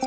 ส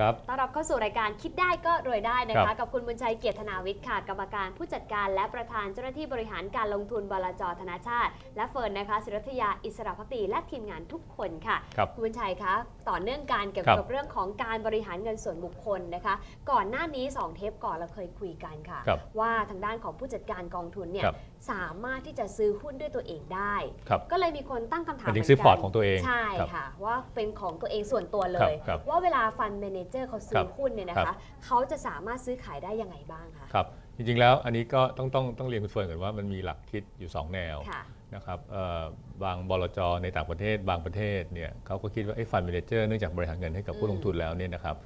คะสวัสดีครับ ต้อนรับเข้าสู่รายการคิดได้ก็รวยได้นะครัคะบกับคุณบุญชัยเกียรติธนาวิทย์ค่ะ กรรมการผู้จัดการและประธานเจ้าหน้าที่บริหารการลงทุนบลจธนาชาติ และเฟิร์นนะคะศิรัทยาอิสระพักดีและทีมงานทุกคนค่ะครับคุณบุญชัยคะต่อเนื่องการเกี่ยวครับกับเรื่องของการบริหารเงินส่วนบุคคลนะคะ ก่อนหน้านี้ 2 เทปก่อนเราเคยคุยกันค่ะครับว่าทางด้านของผู้จัดการกองทุนเนี่ยครับสามารถที่จะซื้อหุ้นด้วยตัวเองได้ ครับก็เลยมีคนตั้งคำถามมันถึงเหมืนซื้อกันพอร์ตของตัวเองใช่ครับ ค่ะ ว่าเป็นของตัวเองส่วนตัวเลครับยครับว่าเวลาฟันเมนเจอร์เขาซื้ครัอบหุ้นเนี่ยนะครัคะ บ เขาจะสามารถซื้อขายได้ยังไงบ้างคะครับ จริงๆแล้วอันนี้ก็ต้องต้องต้องเรียนคุณเฟิร์นก่อนว่ามันมีหลักคิดอยู่ 2 แนวค่ะ นะครับเอ่อบางบลจในต่างประเทศ บางประเทศเนี่ยเขาก็คิดว่าไอ้ฟันเมนเจอร์เนื่องจากบริหารเงินให้กับอืผู้มลงทุนแล้วเนี่ยนะครับ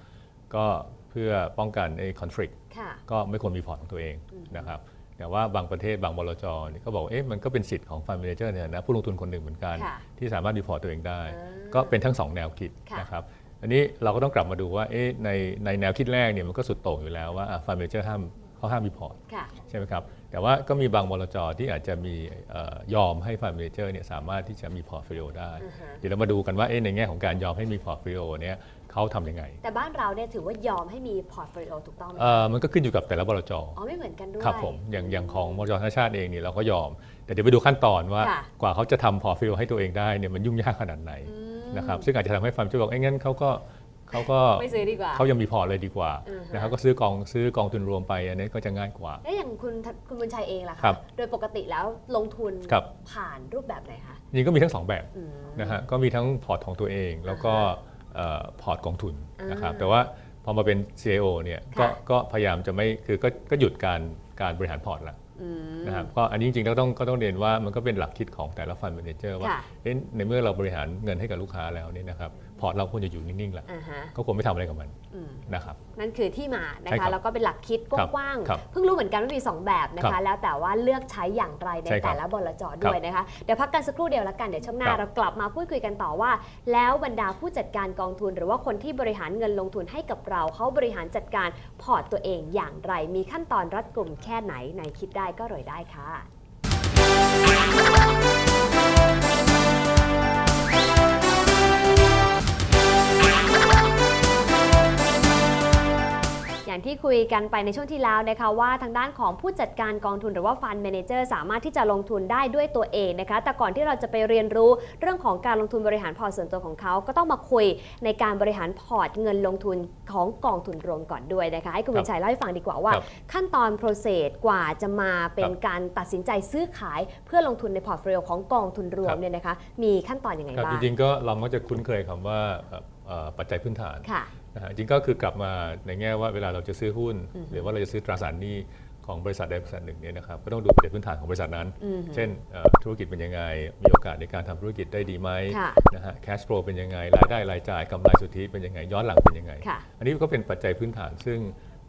ก็เพื่อป้องกันไอ้คอนฟ lict ค่ะ ก็ไม่ควรมีพอร์ตของตัวเองอืม นะครับ แต่ว่าบางประเทศบางบลจเนี่ยเขาบอกเอ๊ะมันก็เป็นสิทธิ์ของฟันเมนเจอร์เนี่ยนะผู้ลงทุนคนหนึ่งเหมือนกัน ค่ะที่สามารถมีพอร์ตตัวเองได้อ่าก็เป็นทั้งสองแนวคิดค่ะ นะครับอันนี้เราก็ต้องกลับมาดูว่าเอ๊ะในในแนวคิดแรกเนี่ยมันก็สุดโต่งอยู่แล้วว่าฟันเมนเจอร์ห้าม เขาห้ามมีพอร์ตค่ะใช่ไหมครับ แต่ว่าก็มีบางบลจที่อาจจะมีเอ่อยอมให้ฟันเมนเจอร์เนี่ยสามารถที่จะมีพอร์ตโฟลิโอได้อือฮะเดี๋ยวเรามาดูกันว่าเอ๊ะในแง่ของการยอมให้มีพอร์ตโฟลิโอเนี่ยเขาทำยังไง แต่บ้านเราเนี่ยถือว่ายอมให้มีพอร์ตโฟลิโอถูกต้องไหมเอ่อมันก็ขึ้นอยู่กับแต่ละบลจอ๋อไม่เหมือนกันด้วยครับผมอย่างอย่างของบลจธนาชาติเองเนี่ยเราก็ยอม แต่เดี๋ยวไปดูขั้นตอนว่าค่ะกว่าเขาจะทำพอร์ตโฟลิโอให้ตัวเองได้เนี่ยมันยุ่งยากขนาดไหนอืมนะครับซึ่งอาจจะทำให้ฟันเมนเจอร์บอกเอ้ยงั้นเขาก็ เขาก็ไม่ซื้อดีกว่า เขายังมีพอร์ตเลยดีกว่าอือฮะนะครับก็ซื้อกองซื้อกองทุนรวมไปอันนี้ก็จะง่ายกว่า แล้วอย่างคุณคุณบุญชัยเองล่ะครัคะบโดยปกติแล้วลงทุนครับผ่านรูปแบบไหนคะจริงก็มีทั้งสองแบบอืมนะฮะก็มีทั้งพอร์ตของตัวเองแล้วก็เอ่อพอร์ตกองทุนนะครับอ่าแต่ว่าพอมาเป็น CIO เนี่ยก็ค่ะก็พยายามจะไม่คือก็ก็หยุดการการบริหารพอร์ตละอืมนะครับก็อันนี้จริงๆก็ต้องก็ต้องเรียนว่ามันก็เป็นหลักคิดของแต่ละฟัน d ม a นเจอร์ว่าค่ะเอ๊ะในเมื่อเราบริหารเงินให้กับลูกค้าแล้วเนี่ยนะครับ พอร์ตเราควรจะอยู่นิ่งๆละอ่าฮะก็ควรไม่ทำอะไรกับมันอืม นะครับ นั่นคือที่มานะใช่ครัคะบแล้วก็เป็นหลักคิดกครับว้างครับๆเพิ่งรู้เหมือนกันว่ามี 2 แบบนะครัคะ บแล้วแต่ว่าเลือกใช้อย่างไรในใช่ครับแต่ละบลจด้วยนะคะเดี๋ยวพักกันสักครู่เดียวแล้วกันเดี๋ยวช่วงหน้าครับ เรากลับมาพูดคุยกันต่อว่า แล้วบรรดาผู้จัดการกองทุน หรือว่าคนที่บริหารเงินลงทุนให้กับเราเขาบริหารจัดการพอร์ตตัวเองอย่างไร มีขั้นตอนรัดกลุ่มแค่ไหนในคิดได้ก็รวยได้ค่ะ คุยกันไปในช่วงที่แล้วนะคะว่าทางด้านของผู้จัดการกองทุนหรือว่าฟันเมนเจอร์สามารถที่จะลงทุนได้ด้วยตัวเองนะคะ แต่ก่อนที่เราจะไปเรียนรู้เรื่องของการลงทุนบริหารพอร์ตส่วนตัวของเขาก็ต้องมาคุยในการบริหารพอร์ตเงินลงทุนของกองทุนรวมก่อนด้วยนะคะให้คุณวิชัยเล่าให้ฟังดีกว่าว่าครับขั้นตอนโปรเซสกว่าจะมาเป็นครับการตัดสินใจซื้อขายเพื่อลงทุนในพอร์ตโฟลิโอของกองทุนรวครัมบเนี่ยนะคะมีขั้นตอนยังไงครับบ้าจงริงๆก็เรามักจะคุ้นเคยคำว่าเอ่อเอ่อปัจจัยพื้นฐานค่ะ นะฮะจริงก็คือกลับมาในแง่ว่าเวลาเราจะซื้อหุ้นอือฮึหรือว่าเราจะซื้อตราสารหนี้ของบริษัทใดบริษัทหนึ่งเนี่ยนะครับก็ต้องดูประเด็นพื้นฐานของบริษัทนั้นอืมเช่นเอ่อธุรกิจเป็นยังไง มีโอกาสในการทำธุรกิจได้ดีไหมค่ะนะฮะ cash flow เป็นยังไง รายได้รายจ่ายกำไรสุทธิเป็นยังไง ย้อนหลังเป็นยังไง ค่ะอันนี้ก็เป็นปัจจัยพื้นฐาน ซึ่ง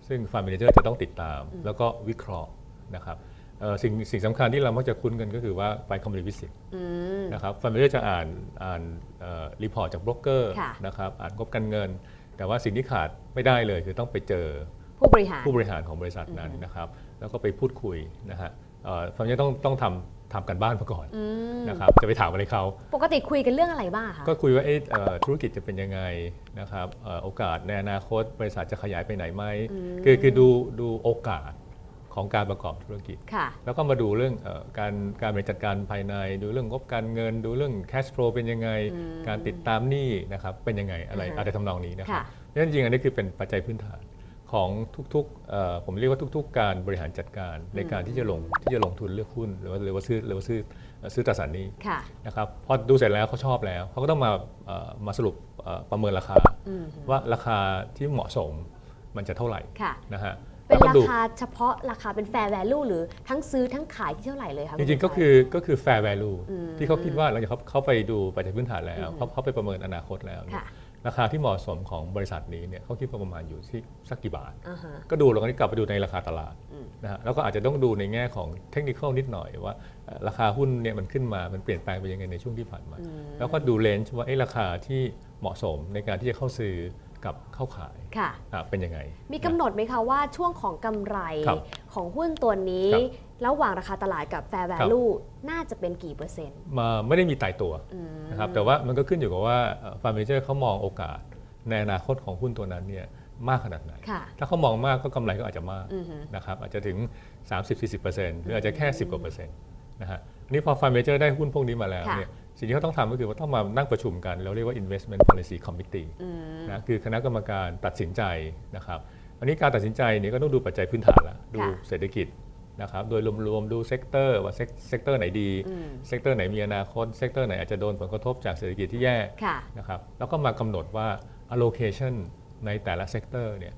ซึ่งฟาร์ม m ม n เจอร์จะต้องติดตามอืมแล้วก็วิเคราะห์นะครับเอ่อสิ่งสิ่งสำคัญที่เรามักจะคุ้นกันก็คือว่าไปคอมมิ t วิสิต อืม นะครับฟาร์ม m ม n เจอร์จะอ่านอ่านรีพอร์ตจากโบรกเกอร์ค่ะนะครับอ่านงบการเงิน แต่ว่าสิ่งที่ขาดไม่ได้เลยคือต้องไปเจอผู้บริหารผู้บริหารของบริษัทนั้นอืมนะครับ แล้วก็ไปพูดคุยนะฮะฟาร์มจะต้องต้องทำทำกันบ้านมาก่อนอืมนะครับจะไปถามอะไรเขาปกติคุยกันเรื่องอะไรบ้างคะก็คุยว่าเอ๊ะเอ่อธุรกิจจะเป็นยังไงนะครับเอ่อโอกาสในอนาคตบริษัทจะขยายไปไหนไหมอืมคือคือดูดูโอกาส ของการประกอบธุรกิจ ค่ะ แล้วก็มาดูเรื่องเออการการบริหารจัดการภายใน ดูเรื่องงบการเงิน ดูเรื่อง cash flow เป็นยังไง อืมการติดตามหนี้นะครับเป็นยังไงอะไรอ่าฮะอะไรทำนองนี้นะครับค่ะ เพราะฉะนั้นจริงๆอันนี้คือเป็นปัจจัยพื้นฐานของทุกๆเอ่อผมเรียกว่าทุก ๆ การบริหารจัดการในการที่จะลงที่จะลงทุนเลือกหุ้นหรือว่าหรือว่าซื้อหรือว่าซื้อเอ่อซื้อตราสารหนี้ ค่ะ นะครับพอดูเสร็จแล้วเขาชอบแล้วเขาก็ต้องมาเอ่อมาสรุปเอ่อประเมินราคา อืมว่าราคาที่เหมาะสมมันจะเท่าไหร่ค่ะ นะฮะ เป็นแล้วราดูคาเฉพาะราคาเป็น fair value หรือทั้งซื้อทั้งขายที่เท่าไหร่เลยคะจริงๆก็คือก็คือ fair value อืมที่เขาคิดว่าหลังจากเขาเขาไปดูปัจจัยพื้นฐานแล้วอืมเขาเขาไปประเมินอนาคตแล้วเนี่ยค่ะราคาที่เหมาะสมของบริษัทนี้เนี่ยเขาคิดว่าประมาณอยู่ที่สักกี่บาทอ่าฮะก็ดูแล้วก็กลับไปดูในราคาตลาดอืมนะฮะแล้วก็อาจจะต้องดูในแง่ของเทคนิคนิดหน่อยว่าเอ่อราคาหุ้นเนี่ยมันขึ้นมา มันเปลี่ยนแปลงไปยังไงในช่วงที่ผ่านมาอืมแล้วก็ดูเลนส์ว่าเอ๊ะราคาที่เหมาะสมในการที่จะเข้าซื้อ กับเข้าขายค่ะ อะเป็นยังไง มีกำหนดไหมคะว่าช่วงของกำไรครับของหุ้นตัวนี้ ครับระหว่างราคาตลาดกับ fair value น่าจะเป็นกี่เปอร์เซ็นต์มาไม่ได้มีตายตัวอืม นะครับแต่ว่ามันก็ขึ้นอยู่กับว่าฟาร์มเมเจอร์เขามองโอกาสในอนาคตของหุ้นตัวนั้นเนี่ยมากขนาดไหน ค่ะ ถ้าเขามองมากก็กำไรก็อาจจะมากอือฮึนะครับอาจจะถึง 30-40%หรืออาจจะแค่ 10กว่าเปอร์เซ็นต์นะฮะอันนี้พอฟาร์มเมเจอร์ได้หุ้นพวกนี้มาแล้วค่ะเนี่ย สิ่งที่เขาต้องทำก็คือว่าต้องมานั่งประชุมกันเราเรียกว่า investment policy committee อืมนะคือคณะกรรมการตัดสินใจนะครับ อันนี้การตัดสินใจเนี่ยก็ต้องดูปัจจัยพื้นฐานละดูค่ะเศรษฐกิจนะครับโดยรวมๆดูเซกเตอร์ว่าเซกเตอร์ไหนดีอืมเซกเตอร์ไหนมีอนาคตเซกเตอร์ไหนอาจจะโดนผลกระทบจากเศรษฐกิจที่แย่ค่ะนะครับแล้วก็มากำหนดว่า allocation ในแต่ละเซกเตอร์เนี่ย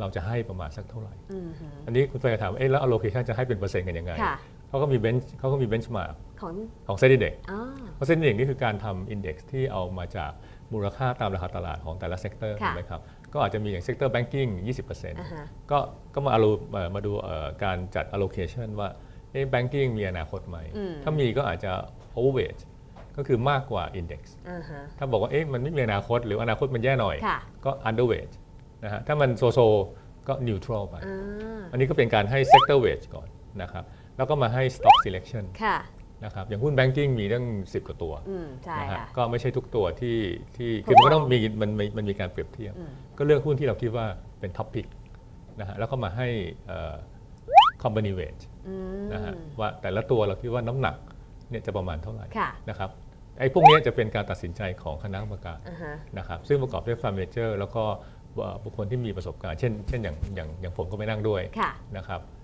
เราจะให้ประมาณสักเท่าไหร่อืมฮึอันนี้คุณเฟยถามว่าเอ๊ะแล้ว allocation จะให้เป็นเปอร์เซ็นต์กันยังไงค่ะ เขาก็มีเบนช์เขาก็มี benchmark ของของ Set Index อ๋อ เพราะ Set Index นี่คือการทำ index ที่เอามาจากมูลค่าตามราคาตลาดของแต่ละเซกเตอร์ค่ะถูกไหมครับ ก็อาจจะมีอย่างเซกเตอร์ banking 20%อ่าฮะก็ก็มา allo เอ่อมาดูเอ่อการจัด allocation ว่าเอ๊ะ banking มีอนาคตไหมอืมถ้ามีก็อาจจะ overweight ก็คือมากกว่า index อ่าฮะ ถ้าบอกว่าเอ๊ะมันไม่มีอนาคตหรืออนาคตมันแย่หน่อย ค่ะ ก็ underweight นะฮะถ้ามันโซโซก็ neutral ไป อ่า อันนี้ก็เป็นการให้ sector weight ก่อนนะครับ แล้วก็มาให้ stock selection ค่ะ นะครับอย่างหุ้น banking มีตั้ง 10 กว่าตัวอืม ใช่นะฮะค่ะ ก็ไม่ใช่ทุกตัวที่ที่คือถูมันกก็ต้องมีมันมีมันมีการเปรียบเทียบ อืม ก็เลือกหุ้นที่เราคิดว่าเป็นท็อปพิกนะฮะแล้วก็มาให้เอ่อ company weight อืม นะฮะว่าแต่ละตัวเราคิดว่าน้ำหนักเนี่ยจะประมาณเท่าไหร่ค่ะ นะครับไอ้พวกนี้จะเป็นการตัดสินใจของคณะกรรมการ อ่าฮะ นะครับซึ่งประกอบด้วยฟาร์มเมเจอร์แล้วก็เอ่อบุคคลที่มีประสบการณ์เช่นเช่นอย่างอย่างอย่างผมก็ไปนั่งด้วยค่ะ นะครับเอ่อ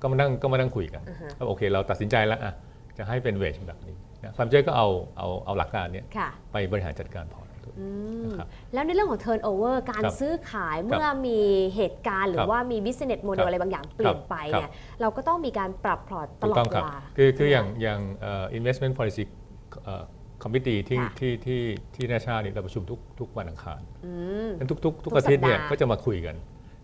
ก็มานั่งก็มานั่งคุยกันอ่าฮะว่าโอเค เราตัดสินใจแล้วอะจะให้เป็นเวชแบบนี้นะฟาร์มเมเจอร์ก็เอาเอาเอาหลักการเนี้ยค่ะไปบริหารจัดการพอร์ตด้วยอืมนะครับแล้วในเรื่องของ turnover การครับซื้อขายเมื่อมีเหตุการณ์หรืครัอบว่ามี business ค model รับอะไรบางอย่างเปลี่ยนไปครับเนี่ยเราก็ต้องมีการปรับพอร์ตตถูลกอต้ดองเวครับลาคือคือใช่ไหมอย่างอย่างเอ่อ investment policy เอ่อ committee ที่ค่ะที่ที่ที่นาชาตินี่เราประชุมทุกทุกวันอังคารอืมงั้นทุกทุกทุกทุกอาทิตย์เนี่ยสัปดาห์ก็จะมาคุยกัน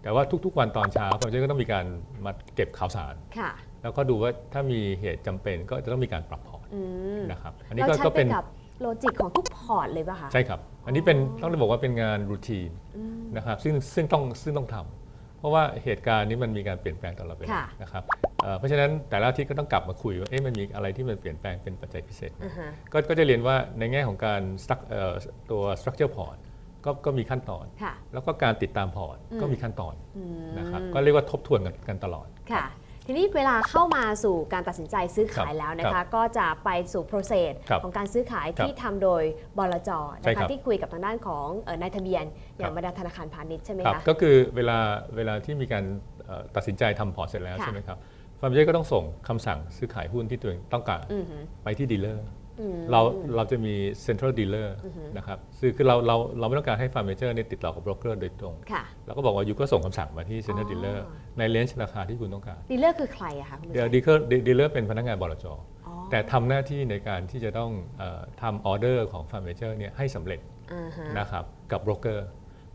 แต่ว่าทุกๆวันตอนเช้าฟาร์มเจอร์ก็ต้องมีการมาเก็บข่าวสาร ค่ะ แล้วก็ดูว่าถ้ามีเหตุจำเป็นก็จะต้องมีการปรับพอร์ตอืมนะครับ อันนี้เราก็ใช้ก็ไปเป็นกับโลจิกของทุกพอร์ตเลยป่ะคะใช่ครับ อันนี้เป็นต้องบอกว่าเป็นงานรูทีนอืม นะครับซึ่งซึ่งต้องซึ่งต้องทำเพราะว่าเหตุการณ์นี้มันมีการเปลี่ยนแปลงตลอดเวลาค่ะ นะครับเอ่อเพราะฉะนั้นแต่ละอาทิตย์ก็ต้องกลับมาคุยว่าเอ๊ะมันมีอะไรที่มันเปลี่ยนแปลงเป็นปัจจัยพิเศษอ่าฮะ ก็ก็จะเรียนว่าในแง่ของการ struct- เอ่อตัว structure port ก็ก็มีขั้นตอน ค่ะ แล้วก็การติดตามพอร์ตอืม ก็มีขั้นตอนอืมนะครับก็เรียกว่าทบทวนกันกันตลอด ค่ะ ทีนี้เวลาเข้ามาสู่การตัดสินใจซื้อขายครับแล้วนะครัคะ บก็จะไปสู่ process ครับของการซื้อขายครับที่ทำโดยบลจใช่นะครัคะบ ที่คุยกับทางด้านของเอ่อนายทะเบียน อย่างครับบรรดาธนาคารพาณิชย์ใช่ไหมครับคะ ก็คือเวลาเวลาที่มีการเอ่อตัดสินใจทำพอร์ตเสร็จแล้วค่ะ ใช่ไหมครับฟาร์มเจก็ต้องส่งคำสั่งซื้อขายหุ้นที่ตัวเองต้องการอือหือไปที่ดีลเลอร์อืม เราเราจะมี central dealer อือฮึนะครับคือคือเราเราเราไม่ต้องการให้ฟาร์มเมเจอร์เนี่ยติดต่อกับโบรกเกอร์โดยตรงค่ะเราก็บอกว่ายูก็ส่งคำสั่งมาที่ central อ๋อ dealer ในเลนจ์ราคาที่คุณต้องการดีลเลอร์คือใครอะคะคุณผู้ชเดี๋ยวมดีลเลอร์ดีลเลอร์เป็นพนักงานบลจอ๋อแต่ทำหน้าที่ในการที่จะต้องเออทำออเดอร์ของฟาร์มเมเจอร์เนี่ยให้สำเร็จอ่าฮะนะครับกับโ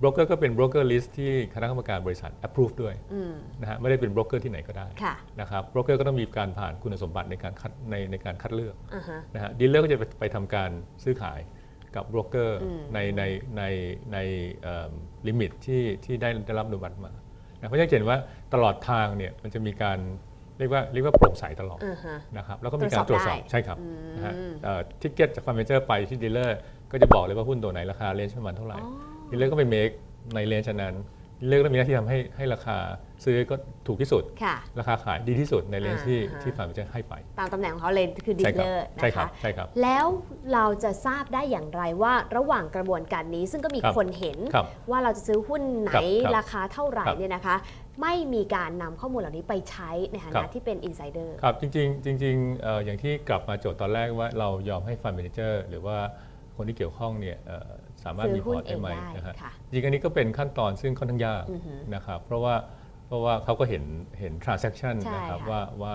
บรกเกอร์โบรกเกอร์ก็เป็นโบรกเกอร์ลิสต์ที่คณะกรรมการบริษัท approve ด้วยอืมนะฮะไม่ได้เป็นโบรกเกอร์ที่ไหนก็ได้ค่ะนะครับโบรกเกอร์ก็ต้องมีการผ่านคุณสมบัติในการคัดในในการคัดเลือกอ่าฮะนะฮะดีลเลอร์ก็จะไปไปทำการซื้อขายกับโบรกเกอร์อืมในในในในลิมิตที่ที่ได้ได้รับอนุมัติมานะเพราะฉะนั้นจะเห็นว่าตลอดทางเนี่ยมันจะมีการเรียกว่าเรียกว่าโปร่งใสตลอดอ่าฮะนะครับแล้วก็มีการตตรรววจจสสออบบใช่ครับอืมนะฮะทิกเก็ตจากฟาร์มเมเจอร์ไปที่ดีลเลอร์ก็จะบอกเลยว่าหุ้นตัวไหนราคาเลนจ์ประมาณเท่าไหร่อ๋อ ดีลเลอร์ก็ไปเมคในเลนจ์นั้นดีลเลอร์ก็มีหน้าที่ทำให้ให้ราคาซื้อก็ถูกที่สุด ค่ะ ราคาขายดีที่สุดในเลนจ์ที่อ่าฮะ ที่ฟาร์มเมเจอร์ให้ไป ตามตำแหน่งของเขาเลยคือดีใช่ลครัเลอร์ใช่นะครัคะ บใช่ครับ แล้วเราจะทราบได้อย่างไรว่าระหว่างกระบวนการนี้ซึ่งก็มีครับ คนเห็น ครับ ว่าเราจะซื้อหุ้นไหนครับครับราคาเท่าไหร่ครับเนี่ยนะคะ ไม่มีการนำข้อมูลเหล่านี้ไปใช้ในฐาครันะบ ที่เป็นอินไซเดอร์ ครับจริงๆจริงๆเอ่ออย่างที่กลับมาโจทย์ตอนแรกว่าเรายอมให้ฟันเมนเจอร์หรือว่า คนที่เกี่ยวข้องเนี่ยเอ่อสามารถซื้อมีพหุ้นอร์ตได้ไหมเองได้นะฮะค่ะจริงๆอันนี้ก็เป็นขั้นตอนซึ่งค่อนข้างยากอือฮึนะครับเพราะว่าเพราะว่าเขาก็เห็นเห็น transaction ใช่นะครับค่ะว่าว่า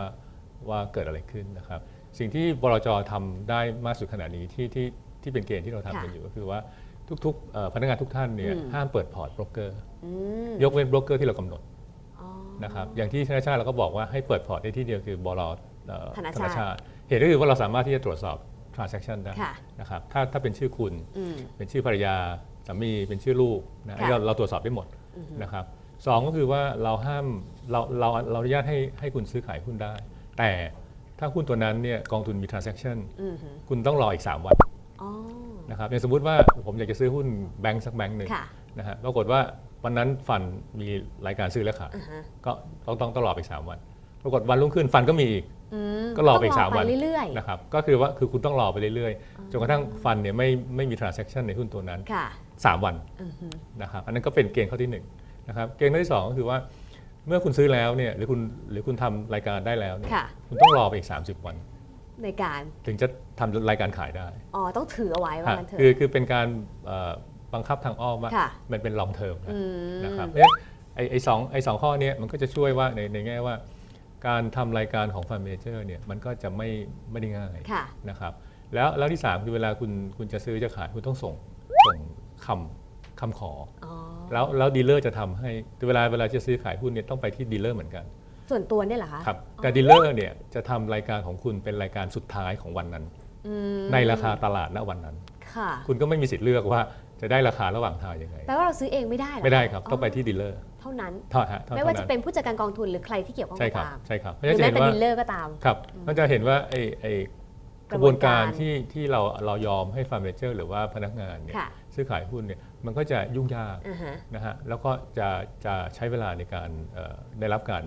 ว่าเกิดอะไรขึ้นนะครับ สิ่งที่บลจทำได้มากสุดขนาดนี้ที่ที่ที่เป็นเกณฑ์ที่เราทำกันอยู่ก็คือว่าทุกๆเอ่อพนักงานทุกท่านเนี่ยอืมห้ามเปิดพอร์ตโบรกเกอร์อืมยกเว้นโบรกเกอร์ที่เรากำหนดอ๋อนะครับอย่างที่ธนาชาติเราก็บอกว่าให้เปิดพอร์ตได้ที่เดียวคือบลเอ่อธนาชาติติเหตุก็คือว่าเราสามารถที่จะตรวจสอบ transaction ได้ค่ะนะครับถ้าถ้าเป็นชื่อคุณอืมเป็นชื่อภรรยาสามีเป็นชื่อลูกนะค่ะเราเราตรวจสอบได้หมดนะครับสองก็คือว่าเราห้ามเราเราเราอนุญาตให้ให้คุณซื้อขายหุ้นได้ แต่ถ้าหุ้นตัวนั้นเนี่ยกองทุนมี transaction อืมฮึคุณต้องรออีก 3 วันอ๋อนะครับอย่างสมมุติว่าผมอยากจะซื้อหุ้นแบงก์สักแบงก์หนึ่งค่ะนะฮะปรากฏว่าวันนั้นฟันมีรายการซื้อและขายอ่าฮะก็ต้องต้องต้องรอไปอีก3วัน ปรากฏวันรุ่งขึ้นฟันก็มีอีกอืมก็รอไปอีกต้งสามวันเรื่อยนะครับก็คือว่าคือคุณต้องรอไปเรื่อยๆ จนกระทั่งฟันเนี่ยไม่ไม่มี transaction ในหุ้นตัวนั้นๆค่ะ3วันอือฮึนะครับอันนั้นก็เป็นเกณฑ์ข้อที่1นะครับเกณฑ์ข้อที่ 2 ก็คือว่าเมื่อคุณซื้อแล้วเนี่ยหรือคุณหรือคุณทำรายการได้แล้วเนี่ยค่ะคุณต้องรอไปอีก 30 วัน ในการถึงจะทำรายการขายได้อ๋อต้องถือเอาไว้ว่างั้นเถคืออะคือเป็นการเอ่อบังคับทางอ้อมว่าค่ะมันเป็น long term นะอืมนะครับเพราะฉะนั้นไอ้ไอ้สองไอ้สองข้อเนี้มันก็จะช่วยว่าในในแง่ว่า การทำรายการของฟันเมเจอร์เนี่ยมันก็จะไม่ไม่ได้ง่ายค่ะ นะครับแล้วแล้วที่ 3 คือเวลาคุณคุณจะซื้อจะขายคุณต้องส่งส่งคำคำขออ๋อแล้วแล้วดีลเลอร์จะทำให้คือเวลาเวลาจะซื้อขายหุ้นเนี่ยต้องไปที่ดีลเลอร์เหมือนกันส่วนตัวเนี่ยเหรอคะครับแต่ดีลเลอร์เนี่ยจะทำรายการของคุณเป็นรายการสุดท้ายของวันนั้น อืมในราคาตลาดณวันนั้น ค่ะ คุณก็ไม่มีสิทธิ์เลือกว่าจะได้ราคาระหว่างทางยังไง แปลว่าเราซื้อเองไม่ได้เหรอไม่ได้ครับ ต้องไปที่ดีลเลอร์เท่านั้นเท่าฮะเท่าไม่ว่าเท่จะนั้นเป็นผู้จัดการกองทุนหรือใครที่เกี่ยวข้องใช่ก็ครับตามใช่ครับหเพราะรือฉะนั้นจะแม้เห็นว่าแต่ดีลเลอร์ก็ตามครับก็จะเห็นว่าไอ้ไอ้กกระระบบววนนกาการรที่ที่เราเรายอมให้ฟาร์มเมเจอร์หรือว่าพนักงานเนี่ยค่ะซื้อขายหุ้นเนี่ยมันก็จะยุ่งยากอ่าฮะนะฮะแล้วก็จะจะใช้เวลาในการเอ่อได้รับการ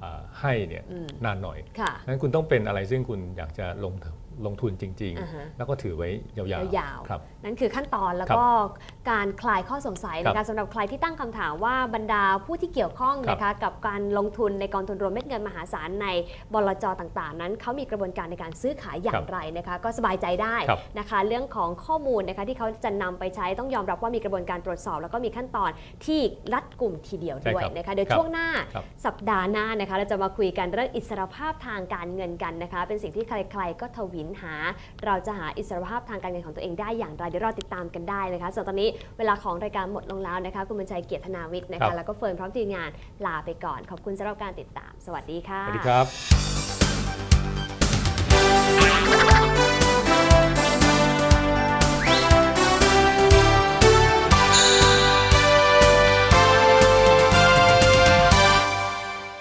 เอ่อให้เนี่ยอืมนานหน่อยค่ะนั้นคุณต้องเป็นอะไรซึ่งคุณอยากจะลงทุน ลงทุนจริง อ่าฮะ ๆ แล้วก็ถือไว้ยาวยาวๆครับนั่นคือขั้นตอนแล้วก็การคลายข้อสงสัยครับนะคะสำหรับใครที่ตั้งคำถามว่าบรรดาผู้ที่เกี่ยวข้องครับนะคะกับการลงทุนในกองทุนรวมเม็ดเงินมหาศาลในบลจต่าง ๆ นั้นเขามีกระบวนการในการซื้อขายอย่าครังบไรนะคะ ก็สบายใจได้ครับนะคะ เรื่องของข้อมูลนะคะที่เขาจะนำไปใช้ต้องยอมรับว่ามีกระบวนการตรวจสอบ แล้วก็มีขั้นตอนที่รัดกลุ่มทีเดียวด้วยใช่ครับนะคะเดี๋ยวครับช่วงหน้า ครับ สัปดาห์หน้านะคะเราจะมาคุยกันเรื่องอิสรภาพทางการเงินกันนะคะ เป็นสิ่งที่ใครๆก็ทวินหา เราจะหาอิสรภาพทางการเงินของตัวเองได้อย่างไรเดี๋ยวเราติดตามกันได้นะคะส่วนตอนนี้เวลาของรายการหมดลงแล้วนะคะคุณบุญชัยเกียรติธนาวิทย์นะครัคะบ แล้วก็เฟิร์นพร้อมทีมงานลาไปก่อน ขอบคุณสำหรับการติดตาม สวัสดีค่ะ สวัสดีครับ